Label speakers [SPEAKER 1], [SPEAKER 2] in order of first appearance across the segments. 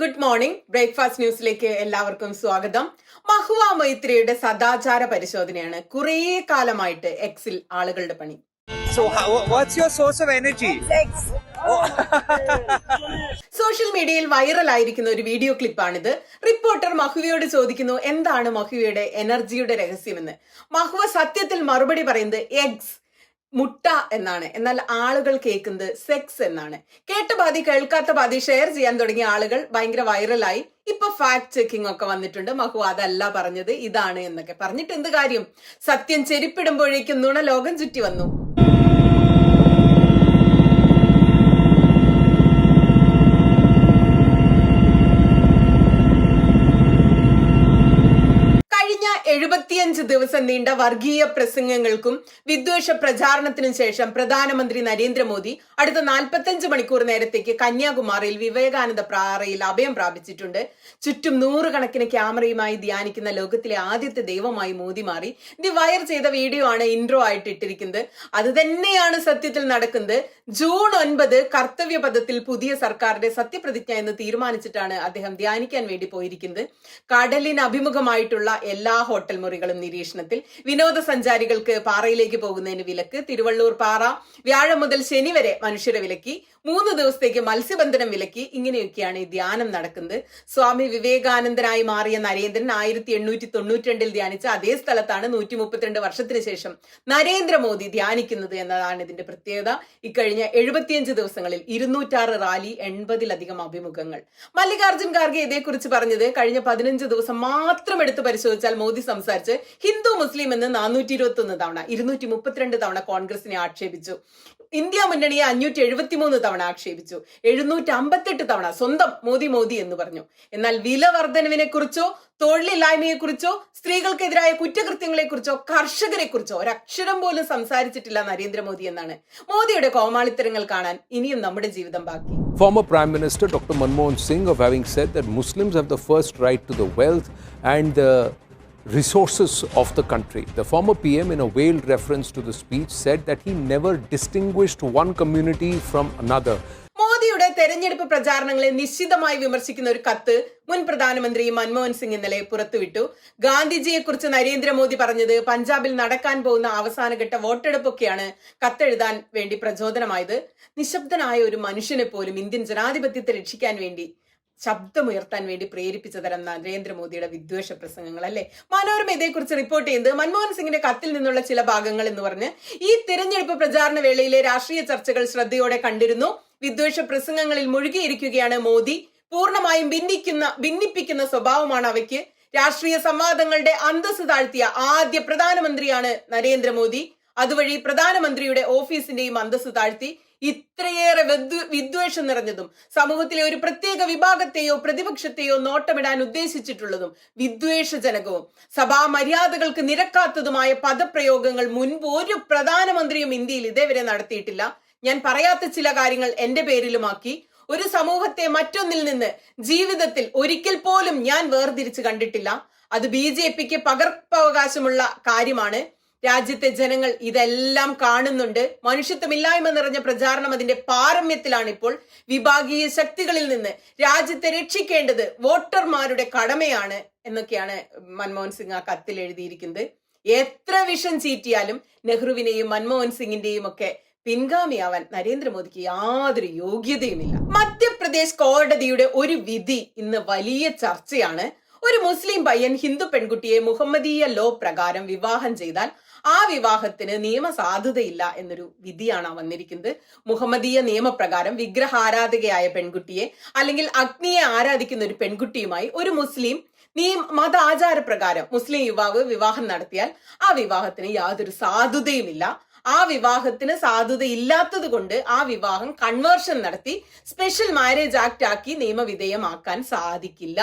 [SPEAKER 1] Good morning breakfast ന്യൂസിലേക്ക് എല്ലാവർക്കും സ്വാഗതം. മഹുവ മൈത്രിയുടെ സദാചാര പരിശോധനയാണ് കുറേ കാലമായിട്ട് എക്സിൽ ആളുകളുടെ പണി. സോഷ്യൽ മീഡിയയിൽ വൈറലായിരിക്കുന്ന ഒരു വീഡിയോ ക്ലിപ്പാണിത് റിപ്പോർട്ടർ മഹുവയോട് ചോദിക്കുന്നു എന്താണ് മഹുവയുടെ എനർജിയുടെ രഹസ്യമെന്ന്. മഹുവ സത്യത്തിൽ മറുപടി പറയുന്നത് എഗ്സ് മുട്ട എന്നാണ്. എന്നാൽ ആളുകൾ കേൾക്കുന്നത് സെക്സ് എന്നാണ്. കേട്ട പാതി കേൾക്കാത്ത പാതി ഷെയർ ചെയ്യാൻ തുടങ്ങിയ ആളുകൾ ഭയങ്കര വൈറലായി ഇപ്പൊ ഫാക്ട് ചെക്കിംഗ് ഒക്കെ വന്നിട്ടുണ്ട്. മഹു അതല്ല പറഞ്ഞത്. ഇതാണ് എന്നൊക്കെ. പറഞ്ഞിട്ട് എന്ത് കാര്യം? സത്യം ചെരിപ്പിടുമ്പോഴേക്കും നുണ ലോകം ചുറ്റി വന്നു. എഴുപത്തിയഞ്ച് ദിവസം നീണ്ട വർഗീയ പ്രസംഗങ്ങൾക്കും വിദ്വേഷ പ്രചാരണത്തിനും ശേഷം പ്രധാനമന്ത്രി നരേന്ദ്രമോദി അടുത്ത നാൽപ്പത്തഞ്ച് മണിക്കൂർ നേരത്തേക്ക് കന്യാകുമാരിയിൽ വിവേകാനന്ദ പ്രാറയിൽ അഭയം പ്രാപിച്ചിട്ടുണ്ട്. ചുറ്റും നൂറുകണക്കിന് ക്യാമറയുമായി ധ്യാനിക്കുന്ന ലോകത്തിലെ ആദ്യത്തെ ദൈവമായി മോദി മാറി. ഇത് വയർ ചെയ്ത വീഡിയോ ആണ് ഇൻട്രോ ആയിട്ട് ഇട്ടിരിക്കുന്നത്. അത് തന്നെയാണ് സത്യത്തിൽ നടക്കുന്നത്. ജൂൺ ഒൻപത് കർത്തവ്യ പദത്തിൽ പുതിയ സർക്കാരിന്റെ സത്യപ്രതിജ്ഞ എന്ന് തീരുമാനിച്ചിട്ടാണ് അദ്ദേഹം ധ്യാനിക്കാൻ വേണ്ടി പോയിരിക്കുന്നത്. കടലിന് അഭിമുഖമായിട്ടുള്ള എല്ലാ ഹോട്ടൽ മുറികളും നിരീക്ഷണത്തിൽ വിനോദസഞ്ചാരികൾക്ക് പാറയിലേക്ക് പോകുന്നതിന് വിലക്ക് തിരുവള്ളൂർ പാറ. വ്യാഴം മുതൽ ശനി വരെ മനുഷ്യരെ വിലക്കി. മൂന്ന് ദിവസത്തേക്ക് മത്സ്യബന്ധനം വിലക്കി. ഇങ്ങനെയൊക്കെയാണ് ഈ ധ്യാനം നടക്കുന്നത്. സ്വാമി വിവേകാനന്ദനായി മാറിയ നരേന്ദ്രൻ ആയിരത്തി എണ്ണൂറ്റി തൊണ്ണൂറ്റി രണ്ടിൽ ധ്യാനിച്ച അതേ സ്ഥലത്താണ് നൂറ്റി മുപ്പത്തിരണ്ട് വർഷത്തിന് ശേഷം നരേന്ദ്രമോദി ധ്യാനിക്കുന്നത് എന്നതാണ് ഇതിന്റെ പ്രത്യേകത. ഇക്കഴിഞ്ഞ എഴുപത്തിയഞ്ച് ദിവസങ്ങളിൽ ഇരുന്നൂറ്റാറ് റാലി എൺപതിലധികം അഭിമുഖങ്ങൾ. മല്ലികാർജുൻ ഖാർഗെ ഇതേക്കുറിച്ച് പറഞ്ഞത് കഴിഞ്ഞ പതിനഞ്ച് ദിവസം മാത്രം എടുത്ത് പരിശോധിച്ചാൽ മോദി സംസാരിച്ച് ഹിന്ദു മുസ്ലിം എന്ന് നാനൂറ്റി ഇരുപത്തി ഒന്ന് തവണ ഇരുന്നൂറ്റി മുപ്പത്തിരണ്ട് തവണ കോൺഗ്രസിനെ ആക്ഷേപിച്ചു. ഇന്ത്യ മുന്നണിയെ അഞ്ഞൂറ്റി എഴുപത്തി മൂന്ന് തവണ ആക്ഷേപിച്ചു. എഴുന്നൂറ്റി അമ്പത്തെട്ട് തവണ സ്വന്തം മോദി മോദി എന്ന് പറഞ്ഞു. എന്നാൽ വില വർധനവിനെ കുറിച്ചോ തൊഴിലില്ലായ്മയെ കുറിച്ചോ സ്ത്രീകൾക്കെതിരായ കുറ്റകൃത്യങ്ങളെ കുറിച്ചോ കർഷകരെ കുറിച്ചോ ഒരക്ഷരം പോലും സംസാരിച്ചിട്ടില്ല നരേന്ദ്രമോദി എന്നാണ്. മോദിയുടെ കോമാളിത്തരങ്ങൾ കാണാൻ ഇനിയും നമ്മുടെ ജീവിതം ബാക്കി.
[SPEAKER 2] Former Prime Minister Dr. Manmohan Singh of having said that Muslims have the first right to the wealth and the resources of the country. The former PM, in a veiled reference to the speech, said that he never distinguished one community from another.
[SPEAKER 1] മോദിയുടെ തെരഞ്ഞെടുപ്പ് പ്രചാരണങ്ങളെ നിശ്ചിതമായി വിമർശിക്കുന്ന ഒരു കത്ത് മുൻ പ്രധാനമന്ത്രി മൻമോഹൻ സിംഗ് ഇന്നലെ പുറത്തുവിട്ടു ഗാന്ധിജിയെ കുറിച്ച് നരേന്ദ്രമോദി പറഞ്ഞത് പഞ്ചാബിൽ നടക്കാൻ പോകുന്ന അവസാനഘട്ട വോട്ടെടുപ്പൊക്കെയാണ് കത്തെഴുതാൻ വേണ്ടി പ്രചോദനമായത് നിശബ്ദനായ ഒരു മനുഷ്യനെ പോലും ഇന്ത്യൻ ജനാധിപത്യത്തെ രക്ഷിക്കാൻ വേണ്ടി ശബ്ദമുയർത്താൻ വേണ്ടി പ്രേരിപ്പിച്ച തരം നരേന്ദ്രമോദിയുടെ വിദ്വേഷ പ്രസംഗങ്ങൾ അല്ലെ? മനോരമ ഇതേക്കുറിച്ച് റിപ്പോർട്ട് ചെയ്യുന്നത് മൻമോഹൻ സിംഗിന്റെ കത്തിൽ നിന്നുള്ള ചില ഭാഗങ്ങൾ എന്ന് പറഞ്ഞ് ഈ തിരഞ്ഞെടുപ്പ് പ്രചാരണ വേളയിലെ രാഷ്ട്രീയ ചർച്ചകൾ ശ്രദ്ധയോടെ കണ്ടിരുന്നു. വിദ്വേഷ പ്രസംഗങ്ങളിൽ മുഴുകിയിരിക്കുകയാണ് മോദി. പൂർണമായും ഭിന്നിക്കുന്ന ഭിന്നിപ്പിക്കുന്ന സ്വഭാവമാണ് അവയ്ക്ക്. രാഷ്ട്രീയ സംവാദങ്ങളുടെ അന്തസ് താഴ്ത്തിയ ആദ്യ പ്രധാനമന്ത്രിയാണ് നരേന്ദ്രമോദി. അതുവഴി പ്രധാനമന്ത്രിയുടെ ഓഫീസിന്റെയും അന്തസ് താഴ്ത്തി. ഇത്രയേറെ വിദ്വേഷം നിറഞ്ഞതും സമൂഹത്തിലെ ഒരു പ്രത്യേക വിഭാഗത്തെയോ പ്രതിപക്ഷത്തെയോ നോട്ടമിടാൻ ഉദ്ദേശിച്ചിട്ടുള്ളതും വിദ്വേഷജനകവും സഭാ മര്യാദകൾക്ക് നിരക്കാത്തതുമായ പദപ്രയോഗങ്ങൾ മുൻപ് ഒരു പ്രധാനമന്ത്രിയും ഇന്ത്യയിൽ ഇതേവരെ നടത്തിയിട്ടില്ല. ഞാൻ പറയാത്ത ചില കാര്യങ്ങൾ എന്റെ പേരിലുമാക്കി. ഒരു സമൂഹത്തെ മറ്റൊന്നിൽ നിന്ന് ജീവിതത്തിൽ ഒരിക്കൽ പോലും ഞാൻ വേർതിരിച്ച് കണ്ടിട്ടില്ല. അത് ബി ജെ പിക്ക് പകർപ്പവകാശമുള്ള കാര്യമാണ്. രാജ്യത്തെ ജനങ്ങൾ ഇതെല്ലാം കാണുന്നുണ്ട്. മനുഷ്യത്വമില്ലായ്മ നിറഞ്ഞ പ്രചാരണം അതിന്റെ പാരമ്യത്തിലാണ് ഇപ്പോൾ വിഭാഗീയ ശക്തികളിൽ നിന്ന് രാജ്യത്തെ രക്ഷിക്കേണ്ടത് വോട്ടർമാരുടെ കടമയാണ് എന്നൊക്കെയാണ് മൻമോഹൻ സിംഗ് ആ കത്തിൽ എഴുതിയിരിക്കുന്നത്. എത്ര വിഷം ചീറ്റിയാലും നെഹ്റുവിനെയും മൻമോഹൻ സിംഗിന്റെയും ഒക്കെ പിൻഗാമിയാവാൻ നരേന്ദ്രമോദിക്ക് യാതൊരു യോഗ്യതയുമില്ല. മധ്യപ്രദേശ് കോടതിയുടെ ഒരു വിധി ഇന്ന് വലിയ ചർച്ചയാണ്. ഒരു മുസ്ലിം പയ്യൻ ഹിന്ദു പെൺകുട്ടിയെ മുഹമ്മദീയ ലോ പ്രകാരം വിവാഹം ചെയ്താൽ ആ വിവാഹത്തിന് നിയമസാധുതയില്ല എന്നൊരു വിധിയാണ് വന്നിരിക്കുന്നത്. മുഹമ്മദീയ നിയമപ്രകാരം വിഗ്രഹാരാധികയായ പെൺകുട്ടിയെ അല്ലെങ്കിൽ അഗ്നിയെ ആരാധിക്കുന്ന ഒരു പെൺകുട്ടിയുമായി ഒരു മുസ്ലിം നീ മത ആചാരപ്രകാരം മുസ്ലിം യുവാവ് വിവാഹം നടത്തിയാൽ ആ വിവാഹത്തിന് യാതൊരു സാധുതയുമില്ല. ആ വിവാഹത്തിന് സാധുത ഇല്ലാത്തത് കൊണ്ട് ആ വിവാഹം കൺവേർഷൻ നടത്തി സ്പെഷ്യൽ മാരേജ് ആക്ട് ആക്കി നിയമവിധേയമാക്കാൻ സാധിക്കില്ല.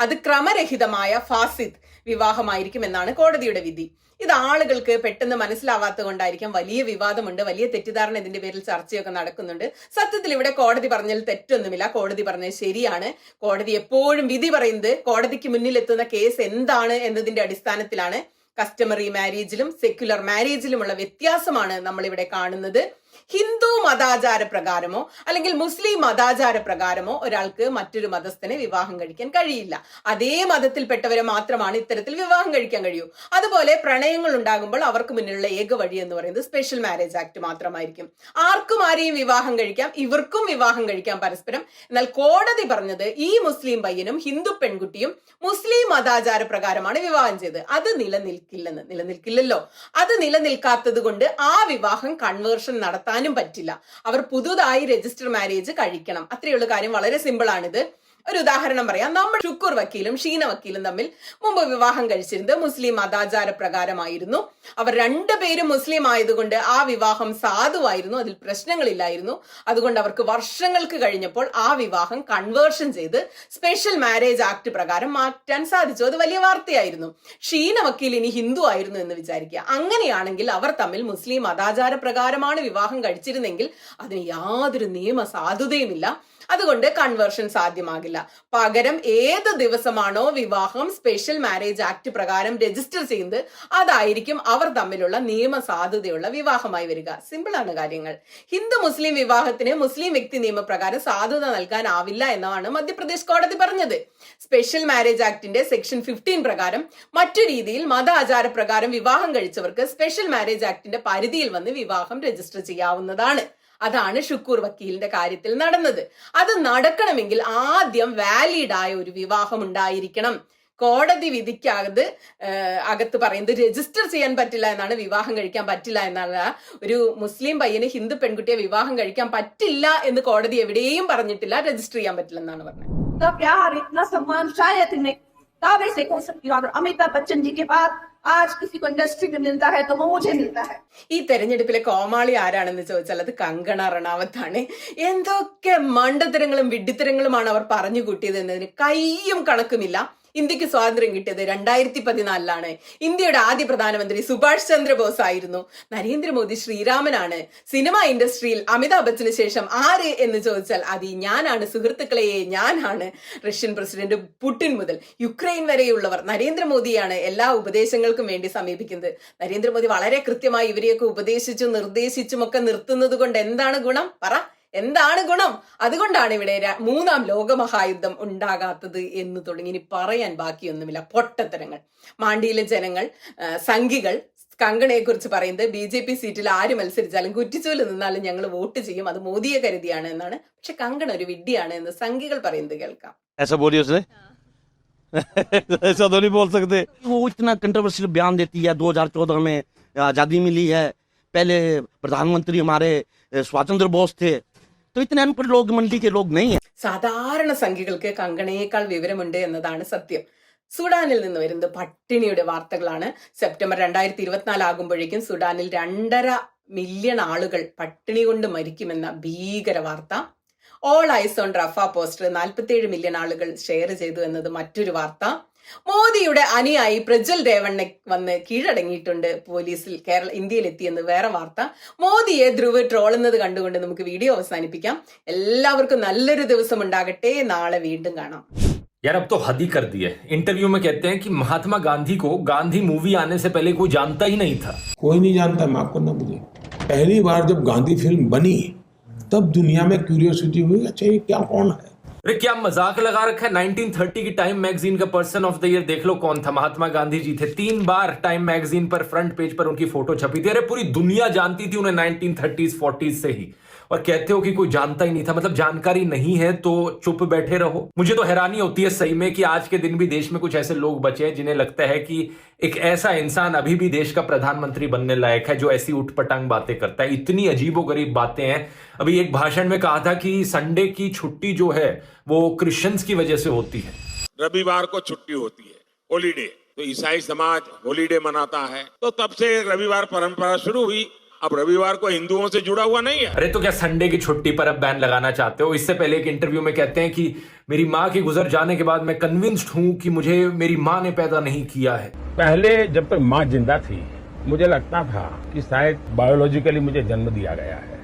[SPEAKER 1] അത് ക്രമരഹിതമായ ഫാസിദ് വിവാഹമായിരിക്കും എന്നാണ് കോടതിയുടെ വിധി. ഇത് ആളുകൾക്ക് പെട്ടെന്ന് മനസ്സിലാവാത്തത് കൊണ്ടായിരിക്കും വലിയ വിവാദമുണ്ട് വലിയ തെറ്റിദ്ധാരണ ഇതിന്റെ പേരിൽ ചർച്ചയൊക്കെ നടക്കുന്നുണ്ട്. സത്യത്തിൽ ഇവിടെ കോടതി പറഞ്ഞാൽ തെറ്റൊന്നുമില്ല. കോടതി പറഞ്ഞത് ശരിയാണ്. കോടതി എപ്പോഴും വിധി പറയുന്നത് കോടതിക്ക് മുന്നിൽ എത്തുന്ന കേസ് എന്താണ് എന്നതിന്റെ അടിസ്ഥാനത്തിലാണ്. കസ്റ്റമറി മാരേജിലും സെക്യുലർ മാരേജിലുമുള്ള വ്യത്യാസമാണ് നമ്മൾ ഇവിടെ കാണുന്നത്. ഹിന്ദു മതാചാര പ്രകാരമോ അല്ലെങ്കിൽ മുസ്ലിം മതാചാര പ്രകാരമോ ഒരാൾക്ക് മറ്റൊരു മതസ്ഥനെ വിവാഹം കഴിക്കാൻ കഴിയില്ല. അതേ മതത്തിൽപ്പെട്ടവരെ മാത്രമാണ് ഇത്തരത്തിൽ വിവാഹം കഴിക്കാൻ കഴിയൂ. അതുപോലെ പ്രണയങ്ങൾ ഉണ്ടാകുമ്പോൾ അവർക്ക് മുന്നിലുള്ള ഏക വഴി എന്ന് പറയുന്നത് സ്പെഷ്യൽ മാരേജ് ആക്ട് മാത്രമായിരിക്കും. ആർക്കും ആരെയും വിവാഹം കഴിക്കാം ഇവർക്കും വിവാഹം കഴിക്കാം പരസ്പരം. എന്നാൽ കോടതി പറഞ്ഞത് ഈ മുസ്ലിം പയ്യനും ഹിന്ദു പെൺകുട്ടിയും മുസ്ലിം മതാചാര പ്രകാരമാണ് വിവാഹം ചെയ്തത്. അത് നിലനിൽക്കില്ലെന്ന് നിലനിൽക്കില്ലല്ലോ. അത് നിലനിൽക്കാത്തത് കൊണ്ട് ആ വിവാഹം കൺവേർഷൻ നടത്താനും പറ്റില്ല. അവർ പുതുതായി രജിസ്റ്റർ മാരേജ് കഴിക്കണം. അത്രയുള്ള കാര്യം. വളരെ സിമ്പിൾ ആണിത്. ഒരു ഉദാഹരണം പറയാം. നമ്മൾ ഷുക്കൂർ വക്കീലും ഷീന വക്കീലും തമ്മിൽ മുമ്പ് വിവാഹം കഴിച്ചിരുന്നത് മുസ്ലിം മതാചാര പ്രകാരമായിരുന്നു അവർ രണ്ടുപേരും മുസ്ലിം ആയതുകൊണ്ട് ആ വിവാഹം സാധുവായിരുന്നു. അതിൽ പ്രശ്നങ്ങളില്ലായിരുന്നു. അതുകൊണ്ട് അവർക്ക് വർഷങ്ങൾക്ക് കഴിഞ്ഞപ്പോൾ ആ വിവാഹം കൺവേർഷൻ ചെയ്ത് സ്പെഷ്യൽ മാരേജ് ആക്ട് പ്രകാരം മാറ്റാൻ സാധിച്ചു. അത് വലിയ വാർത്തയായിരുന്നു. ഷീന വക്കീൽ ഇനി ഹിന്ദു ആയിരുന്നു എന്ന് വിചാരിക്കുക. അങ്ങനെയാണെങ്കിൽ അവർ തമ്മിൽ മുസ്ലിം മതാചാര പ്രകാരമാണ് വിവാഹം കഴിച്ചിരുന്നെങ്കിൽ അതിന് യാതൊരു നിയമ സാധുതയുമില്ല അതുകൊണ്ട് കൺവേർഷൻ സാധ്യമാകില്ല. പകരം ഏത് ദിവസമാണോ വിവാഹം സ്പെഷ്യൽ മാരേജ് ആക്ട് പ്രകാരം രജിസ്റ്റർ ചെയ്യുന്നത് അതായിരിക്കും അവർ തമ്മിലുള്ള നിയമ സാധുതയുള്ള വിവാഹമായി വരിക. സിമ്പിൾ ആണ് കാര്യങ്ങൾ. ഹിന്ദു മുസ്ലിം വിവാഹത്തിന് മുസ്ലിം വ്യക്തി നിയമപ്രകാരം സാധുത നൽകാനാവില്ല എന്നാണ് മധ്യപ്രദേശ് കോടതി പറഞ്ഞത്. സ്പെഷ്യൽ മാരേജ് ആക്ടിന്റെ സെക്ഷൻ ഫിഫ്റ്റീൻ പ്രകാരം മറ്റു രീതിയിൽ മത ആചാര പ്രകാരം വിവാഹം കഴിച്ചവർക്ക് സ്പെഷ്യൽ മാരേജ് ആക്ടിന്റെ പരിധിയിൽ വന്ന് വിവാഹം രജിസ്റ്റർ ചെയ്യാവുന്നതാണ്. അതാണ് ഷുക്കൂർ വക്കീലിന്റെ കാര്യത്തിൽ നടന്നത്. അത് നടക്കണമെങ്കിൽ ആദ്യം വാലിഡായ ഒരു വിവാഹം ഉണ്ടായിരിക്കണം. കോടതി വിധിക്കകത്ത് അകത്ത് പറയുന്നത് രജിസ്റ്റർ ചെയ്യാൻ പറ്റില്ല എന്നാണ് വിവാഹം കഴിക്കാൻ പറ്റില്ല എന്നാണ്. ഒരു മുസ്ലിം പയ്യന് ഹിന്ദു പെൺകുട്ടിയെ വിവാഹം കഴിക്കാൻ പറ്റില്ല എന്ന് കോടതി എവിടെയും പറഞ്ഞിട്ടില്ല. രജിസ്റ്റർ ചെയ്യാൻ പറ്റില്ല എന്നാണ് പറഞ്ഞത്.
[SPEAKER 3] सम्मान शायद मैं दावे से कह सकती हूँ अगर अमिताभ बच्चन जी के बाद आज किसी को इंडस्ट्री में मिलता है तो वो मुझे मिलता है
[SPEAKER 1] ഈ തെരഞ്ഞെടുപ്പിലെ കോമാളി ആരാണെന്ന് ചോദിച്ചാൽ അത് കങ്കണ റണാവത്താണ് എന്തൊക്കെ മണ്ടത്തരങ്ങളും വിഡ്ഢിത്തരങ്ങളുമാണ് അവർ പറഞ്ഞു കൂട്ടിയത് എന്നതിന് കയ്യും കണക്കുമില്ല ഇന്ത്യയ്ക്ക് സ്വാതന്ത്ര്യം കിട്ടിയത് രണ്ടായിരത്തി പതിനാലിലാണ് ഇന്ത്യയുടെ ആദ്യ പ്രധാനമന്ത്രി സുഭാഷ് ചന്ദ്രബോസ് ആയിരുന്നു. നരേന്ദ്രമോദി ശ്രീരാമനാണ്. സിനിമ ഇൻഡസ്ട്രിയിൽ അമിതാഭ് ബച്ചന് ശേഷം ആര് എന്ന് ചോദിച്ചാൽ അത് ഞാനാണ് സുഹൃത്തുക്കളെ ഞാനാണ്. റഷ്യൻ പ്രസിഡന്റ് പുടിൻ മുതൽ യുക്രൈൻ വരെയുള്ളവർ നരേന്ദ്രമോദിയാണ് എല്ലാ ഉപദേശങ്ങൾക്കും വേണ്ടി സമീപിക്കുന്നത്. നരേന്ദ്രമോദി വളരെ കൃത്യമായി ഇവരെയൊക്കെ ഉപദേശിച്ചും നിർദ്ദേശിച്ചും ഒക്കെ നിർത്തുന്നത് കൊണ്ട് എന്താണ് ഗുണം? പറ. എന്താണ് ഗുണം അതുകൊണ്ടാണ് ഇവിടെ ര- മൂന്നാം ലോകമഹായുദ്ധം ഉണ്ടാകാത്തത് എന്ന് തുടങ്ങി ഇനി പറയാൻ ബാക്കിയൊന്നുമില്ല പൊട്ടത്തരങ്ങൾ മാണ്ടിയിലെ ജനങ്ങൾ ആ, സംഘികൾ കങ്കണയെ കുറിച്ച് പറയുന്നത് ബി ജെ പി സീറ്റിൽ ആര് മത്സരിച്ചാലും കുറ്റിച്ചോല് നിന്നാലും ഞങ്ങൾ വോട്ട് ചെയ്യും അത് മോദിയെ കരുതിയാണ് എന്നാണ് പക്ഷെ കങ്കണ ഒരു വിഡ്ഢിയാണ് എന്ന് സംഘികൾ പറയുന്നത് കേൾക്കാം
[SPEAKER 4] ऐसा बोलिए उसने ऐसा तो नहीं बोल सकते वो इतना कंट्रोवर्शियल बयान देती है 2014 में आज़ादी मिली है पहले प्रधानमंत्री हमारे अ, स्वतंत्र बोस थे तो इतने अनपढ़ लोग मंडी के लोग नहीं है
[SPEAKER 1] സാധാരണ സംഖ്യകൾക്ക് കങ്കണയേക്കാൾ വിവരമുണ്ട് എന്നതാണ് സത്യം സുഡാനിൽ നിന്ന് വരുന്നത് പട്ടിണിയുടെ വാർത്തകളാണ് സെപ്റ്റംബർ രണ്ടായിരത്തി ഇരുപത്തിനാല് ആകുമ്പോഴേക്കും സുഡാനിൽ രണ്ടര മില്യൺ ആളുകൾ പട്ടിണി കൊണ്ട് മരിക്കുമെന്ന ഭീകര വാർത്ത all eyes on Rafah poster നാൽപ്പത്തിയേഴ് മില്യൺ ആളുകൾ ഷെയർ ചെയ്തു എന്നത് മറ്റൊരു വാർത്ത മോദിയുടെ അനുയായി പ്രജ്വൽ രേവണ്ണ വന്ന് കീഴടങ്ങിയിട്ടുണ്ട് പോലീസിൽ കേരള ഇന്ത്യയിൽ എത്തിയെന്ന് വേറെ വാർത്ത മോദിയെ ധ്രുവ് ട്രോളുന്നത് കണ്ടുകൊണ്ട് നമുക്ക് വീഡിയോ അവസാനിപ്പിക്കാം എല്ലാവർക്കും നല്ലൊരു ദിവസം ഉണ്ടാകട്ടെ നാളെ വീണ്ടും കാണാം
[SPEAKER 5] यार अब तो हद ही कर दी है इंटरव्यू में कहते हैं कि महात्मा गांधी को गांधी मूवी आने से पहले कोई जानता ही नहीं था
[SPEAKER 6] कोई नहीं जानता माफ करना मुझे पहली बार जब गांधी फिल्म बनी तब दुनिया में क्यूरियोसिटी हुई अच्छा ये क्या कौन है
[SPEAKER 5] अरे, क्या मज़ाक लगा रखा है? 1930 की टाइम मैगजीन का पर्सन ऑफ़ द ईयर देख लो कौन था। महात्मा गांधी जी थे। तीन बार टाइम मैगजीन पर, फ्रंट पेज पर उनकी फ़ोटो छपी थी। अरे, पूरी दुनिया जानती थी उन्हें 1930s 40s से ही। और कहते हो कि कोई जानता ही नहीं था मतलब जानकारी नहीं है तो चुप बैठे रहो। मुझे तो हैरानी होती है सही में कि आज के दिन भी देश में कुछ ऐसे लोग बचे हैं जिन्हें लगता है कि एक ऐसा इंसान अभी भी देश का प्रधानमंत्री बनने लायक है, जो ऐसी उठपटांग बातें करता है। इतनी अजीबो गरीब बातें हैं। अभी एक भाषण में कहा था कि संडे की छुट्टी जो है, वो क्रिश्चियंस की वजह से होती है।
[SPEAKER 7] रविवार को छुट्टी होती है होलीडे तो ईसाई समाज होलीडे मनाता है। तो तब से रविवार परंपरा शुरू हुई। अब रविवार को हिंदुओं से जुड़ा हुआ नहीं है।
[SPEAKER 5] अरे तो क्या संडे की छुट्टी पर अब बैन लगाना चाहते हो? इससे पहले एक इंटरव्यू में कहते हैं कि मेरी माँ के गुजर जाने के बाद मैं कन्विंस्ड हूँ कि मुझे मेरी माँ ने पैदा नहीं किया है।
[SPEAKER 8] पहले जब तक माँ ज़िंदा थी मुझे लगता था कि शायद बायोलॉजिकली मुझे जन्म दिया गया है।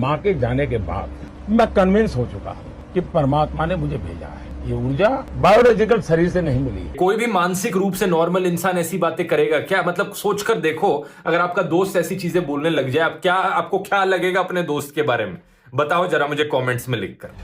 [SPEAKER 8] माँ के जाने के बाद मैं कन्विंस हो चुका हूँ कि परमात्मा ने मुझे भेजा है। ये ऊर्जा बायोलॉजिकल शरीर से नहीं मिली।
[SPEAKER 5] कोई भी मानसिक रूप से नॉर्मल इंसान ऐसी बातें करेगा, क्या? मतलब सोचकर देखो, अगर आपका दोस्त ऐसी चीज़ें बोलने लग जाए, आप क्या, आपको क्या लगेगा अपने दोस्त के बारे में? बताओ जरा मुझे कॉमेंट्स में लिखकर।